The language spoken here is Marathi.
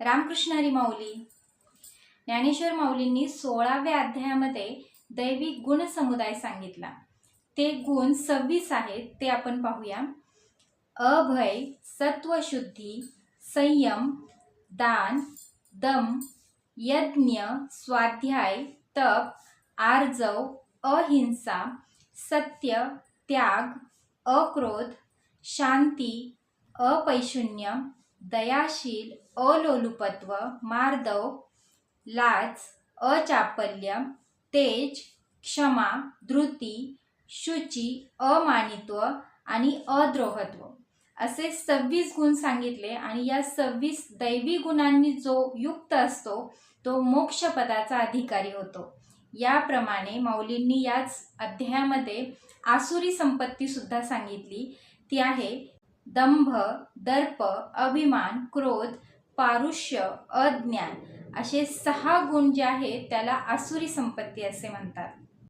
रामकृष्णारी माऊली. ज्ञानेश्वर माऊलींनी सोळाव्या अध्यायामध्ये दैविक गुण समुदाय सांगितला. ते गुण सव्वीस आहेत ते आपण पाहूया. अभय सत्वशुद्धी संयम दान दम यज्ञ स्वाध्याय तप आर्जव अहिंसा सत्य त्याग अक्रोध शांती अपैशून्य दयाशील अलोलुपत्व मार्दव लाज अचापल्य तेज क्षमा धृती शुची अमानित्व आणि अद्रोहत्व. असे सव्वीस गुण सांगितले आणि या सव्वीस दैवी गुणांनी जो युक्त असतो तो मोक्षपदाचा अधिकारी होतो. याप्रमाणे माऊलींनी याच अध्यायामध्ये आसुरी संपत्ती सुद्धा सांगितली. ती आहे दंभ दर्प अभिमान क्रोध पारुष्य अज्ञान असे सहा गुण जे आहेत त्याला आसुरी संपत्ती असे म्हणतात.